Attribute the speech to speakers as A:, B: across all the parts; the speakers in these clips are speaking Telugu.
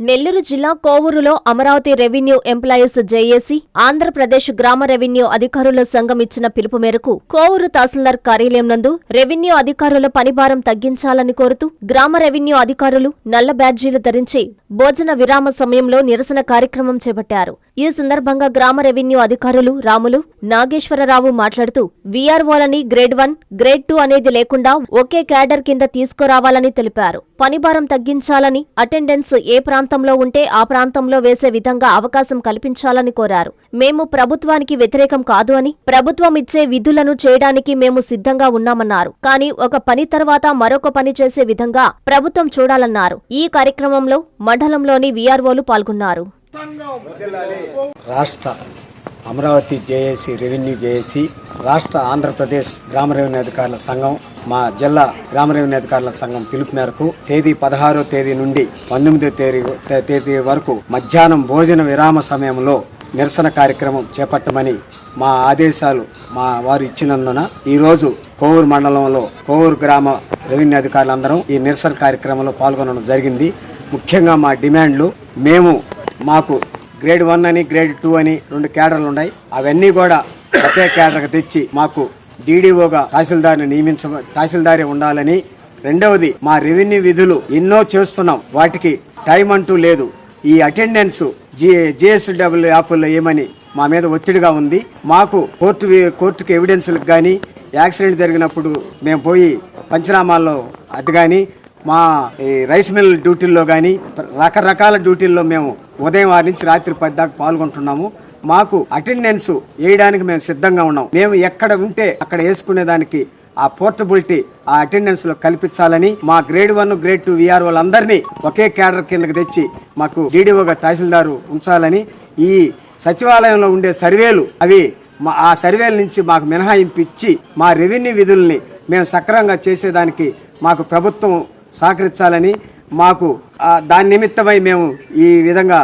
A: నెల్లూరు జిల్లా కోవూరులో Amaravati revenue employees JAC Andhra Pradesh గ్రామ రెవెన్యూ అధికారుల సంఘం ఇచ్చిన పిలుపు మేరకు కోవూరు తహసీల్దార్ కార్యాలయం నందు రెవెన్యూ అధికారుల పనిభారం తగ్గించాలని కోరుతూ గ్రామ రెవెన్యూ అధికారులు నల్ల బ్యాడ్జీలు ధరించి భోజన విరామ సమయంలో నిరసన కార్యక్రమం చేపట్టారు. ఈ సందర్భంగా గ్రామ రెవెన్యూ అధికారులు రాములు నాగేశ్వరరావు మాట్లాడుతూ వీఆర్ఓలని గ్రేడ్ వన్ గ్రేడ్ టూ అనేది లేకుండా ఒకే క్యాడర్ కింద తీసుకురావాలని తెలిపారు. పనిభారం తగ్గించాలని అటెండెన్స్ ఏ ప్రాంతం ప్రాంతంలో ఉంటే ఆ ప్రాంతంలో వేసే విధంగా అవకాశం కల్పించాలని కోరారు. మేము ప్రభుత్వానికి వ్యతిరేకం కాదు అని ప్రభుత్వం ఇచ్చే విధులను చేయడానికి మేము సిద్ధంగా ఉన్నామన్నారు. కానీ ఒక పని తర్వాత మరొక పని చేసే విధంగా ప్రభుత్వం చూడాలన్నారు. ఈ కార్యక్రమంలో మండలంలోని వీఆర్ఓలు పాల్గొన్నారు.
B: రాష్ట్ర అమరావతి జేఏసీ రెవెన్యూ జేఏసీ రాష్ట్ర ఆంధ్రప్రదేశ్ గ్రామ రెవెన్యూ అధికారుల సంఘం మా జిల్లా గ్రామ రెవెన్యూ అధికారుల సంఘం పిలుపు మేరకు తేదీ పదహారో తేదీ నుండి పంతొమ్మిదో తేదీ తేదీ వరకు మధ్యాహ్నం భోజన విరామ సమయంలో నిరసన కార్యక్రమం చేపట్టమని మా ఆదేశాలు మా వారు ఇచ్చినందున ఈరోజు కోవూరు మండలంలో కోవూరు గ్రామ రెవెన్యూ అధికారులందరం ఈ నిరసన కార్యక్రమంలో పాల్గొనడం జరిగింది. ముఖ్యంగా మా డిమాండ్లు మేము మాకు గ్రేడ్ వన్ అని గ్రేడ్ టూ అని రెండు కేడర్లు ఉన్నాయి. అవన్నీ కూడా ఒకే కేడర్కి తెచ్చి మాకు డీడీఓగా తహసీల్దార్ని నియమించ తహసీల్దారి ఉండాలని రెండవది మా రెవెన్యూ విధులు ఎన్నో చేస్తున్నాం. వాటికి టైం అంటూ లేదు. ఈ అటెండెన్స్ జి జిఎస్డబ్ల్యూ యాప్లో ఏమని మా మీద ఒత్తిడిగా ఉంది. మాకు కోర్టు కోర్టుకి ఎవిడెన్స్లకు కానీ యాక్సిడెంట్ జరిగినప్పుడు మేము పోయి పంచనామాల్లో అది కానీ మా రైస్ మిల్ డ్యూటీల్లో కానీ రకరకాల డ్యూటీల్లో మేము ఉదయం ఆరు నుంచి రాత్రి పది దాకా పాల్గొంటున్నాము. మాకు అటెండెన్స్ వేయడానికి మేము సిద్ధంగా ఉన్నాం. మేము ఎక్కడ ఉంటే అక్కడ వేసుకునే దానికి ఆ పోర్టబిలిటీ ఆ అటెండెన్స్లో కల్పించాలని మా grade one grade two V వాళ్ళందరినీ ఒకే క్యాడర్ కిందకి తెచ్చి మాకు డీడీఓగా తహసీల్దారు ఉంచాలని ఈ సచివాలయంలో ఉండే సర్వేలు అవి మా ఆ సర్వేల నుంచి మాకు మినహాయింపు ఇచ్చి మా రెవెన్యూ విధుల్ని మేము సక్రమంగా చేసేదానికి మాకు ప్రభుత్వం సహకరించాలని మాకు దాని నిమిత్తమై మేము ఈ విధంగా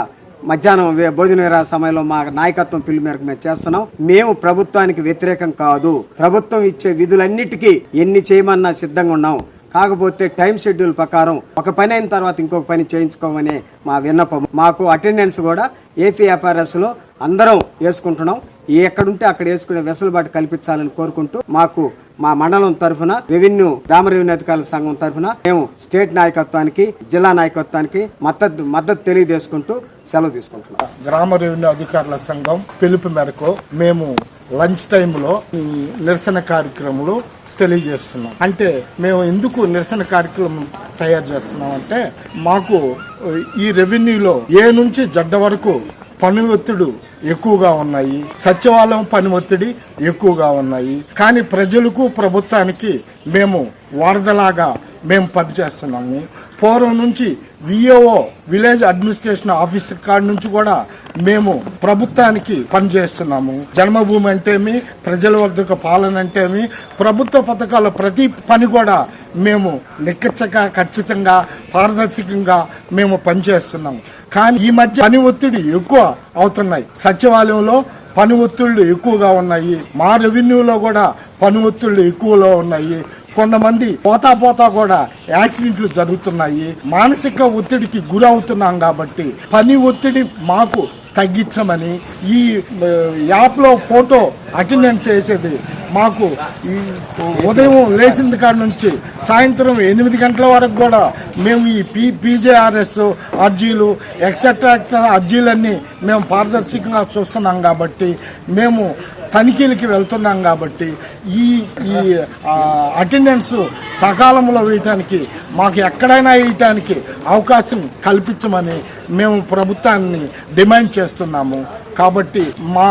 B: మధ్యాహ్నం భోజన విరామ సమయంలో మా నాయకత్వం పిలుపు మేరకు మేము చేస్తున్నాం. మేము ప్రభుత్వానికి వ్యతిరేకం కాదు. ప్రభుత్వం ఇచ్చే విధులన్నిటికీ ఎన్ని చేయమన్నా సిద్ధంగా ఉన్నాం. కాకపోతే టైం షెడ్యూల్ ప్రకారం ఒక పని అయిన తర్వాత ఇంకొక పని చేయించుకోమనే మా విన్నపం. మాకు అటెండెన్స్ కూడా ఏపీఎఫ్ఆర్ఎస్లో అందరం వేసుకుంటున్నాం. ఎక్కడుంటే అక్కడ వేసుకునే వెసులుబాటు కల్పించాలని కోరుకుంటూ మాకు మా మండలం తరఫున రెవెన్యూ గ్రామ రెవెన్యూ అధికారుల సంఘం తరఫున మేము స్టేట్ నాయకత్వానికి జిల్లా నాయకత్వానికి మద్దతు మద్దతు తెలియజేసుకుంటూ సెలవు తీసుకుంటున్నాం.
C: గ్రామ రెవెన్యూ అధికారుల సంఘం పిలుపు మేరకు మేము లంచ్ టైంలో నిరసన కార్యక్రమాలు తెలియజేస్తున్నాం. అంటే మేము ఎందుకు నిరసన కార్యక్రమం తయారు చేస్తున్నాం అంటే మాకు ఈ రెవెన్యూలో ఏ నుంచి జడ్డ వరకు పని ఒత్తిడి ఎక్కువగా ఉన్నాయి. సచివాలయం పని ఒత్తిడి ఎక్కువగా ఉన్నాయి. కానీ ప్రజలకు ప్రభుత్వానికి మేము వారధలాగా మేము పనిచేస్తున్నాము పూర్వం నుంచి విఏఓ విలేజ్ అడ్మినిస్ట్రేషన్ ఆఫీసర్ కాడ నుంచి కూడా మేము ప్రభుత్వానికి పనిచేస్తున్నాము జన్మభూమి అంటేమి ప్రజల వద్దకు పాలన అంటేమి ప్రభుత్వ పథకాల ప్రతి పని కూడా మేము నిక్కచ్చక ఖచ్చితంగా పారదర్శకంగా మేము పనిచేస్తున్నాము కానీ ఈ మధ్య పని ఒత్తిడి ఎక్కువ అవుతున్నాయి. సచివాలయంలో పని ఒత్తిళ్ళు ఎక్కువగా ఉన్నాయి. మా రెవెన్యూలో కూడా పని ఒత్తిళ్ళు ఎక్కువలో ఉన్నాయి. కొంతమంది పోతా పోతా కూడా యాక్సిడెంట్లు జరుగుతున్నాయి. మానసిక ఒత్తిడికి గురవుతున్నాం కాబట్టి పని ఒత్తిడి మాకు తగ్గించమని ఈ యాప్లో ఫోటో అటెండెన్స్ వేసేది మాకు ఈ ఉదయం లేచింది కాడ నుంచి సాయంత్రం ఎనిమిది గంటల వరకు కూడా మేము ఈ పీ పీజేఆర్ఎస్ అర్జీలు ఎక్సెట్రా ఎక్సెట్రా అర్జీలన్నీ మేము పారదర్శకంగా చూస్తున్నాం కాబట్టి మేము తనిఖీలకి వెళ్తున్నాం కాబట్టి ఈ ఈ అటెండెన్స్ సకాలంలో వేయటానికి మాకు ఎక్కడైనా వేయటానికి అవకాశం కల్పించమని మేము ప్రభుత్వాన్ని డిమాండ్ చేస్తున్నాము. కాబట్టి మా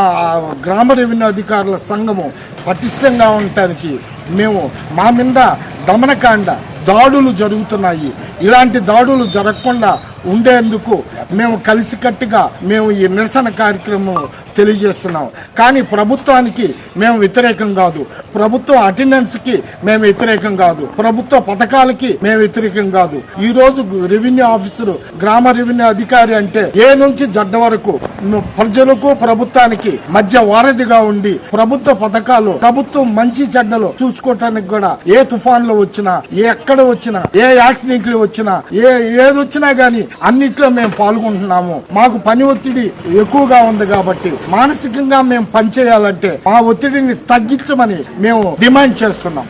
C: గ్రామ రెవెన్యూ అధికారుల సంఘము పటిష్టంగా ఉండటానికి మేము మా మీద దమనకాండ దాడులు జరుగుతున్నాయి. ఇలాంటి దాడులు జరగకుండా ఉండేందుకు మేము కలిసికట్టుగా మేము ఈ నిరసన కార్యక్రమం తెలియజేస్తున్నాం. కానీ ప్రభుత్వానికి మేము వ్యతిరేకం కాదు. ప్రభుత్వ అటెండెన్స్కి మేము వ్యతిరేకం కాదు. ప్రభుత్వ పథకాలకి మేము వ్యతిరేకం కాదు. ఈ రోజు రెవెన్యూ ఆఫీసర్ గ్రామ రెవెన్యూ అధికారి అంటే ఏ నుంచి జడ్డ వరకు ప్రజలకు ప్రభుత్వానికి మధ్య వారధిగా ఉండి ప్రభుత్వ పథకాలు ప్రభుత్వం మంచి చెడ్డలు చూసుకోవటానికి కూడా ఏ తుఫాన్లు వచ్చినా ఏ ఎక్కడ వచ్చినా ఏ యాక్సిడెంట్లు వచ్చినా ఏ ఏది వచ్చినా గానీ అన్నిట్లో మేము పాల్గొంటున్నాము. మాకు పని ఒత్తిడి ఎక్కువగా ఉంది కాబట్టి మానసికంగా మేము పనిచేయాలంటే మా ఒత్తిడిని తగ్గించమని మేము డిమాండ్ చేస్తున్నాం.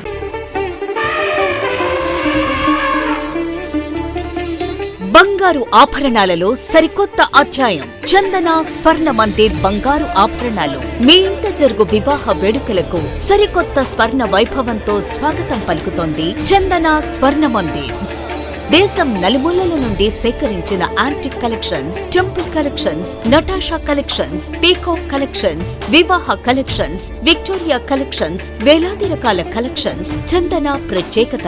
D: బంగారు ఆభరణాలలో సరికొత్త అధ్యాయం. చందన స్వర్ణ మందిర్ బంగారు ఆభరణాలు. మీ ఇంట జరుగు వివాహ వేడుకలకు సరికొత్త స్వర్ణ వైభవంతో స్వాగతం పలుకుతోంది చందన స్వర్ణ మందిర్ దేశం నలుమూలల నుండి సేకరించిన antique collections temple collections Natasha collections peacock collections వివాహ కలెక్షన్స్ విక్టోరియా కలెక్షన్స్ వేలాది రకాల కలెక్షన్స్ చందన ప్రత్యేకత.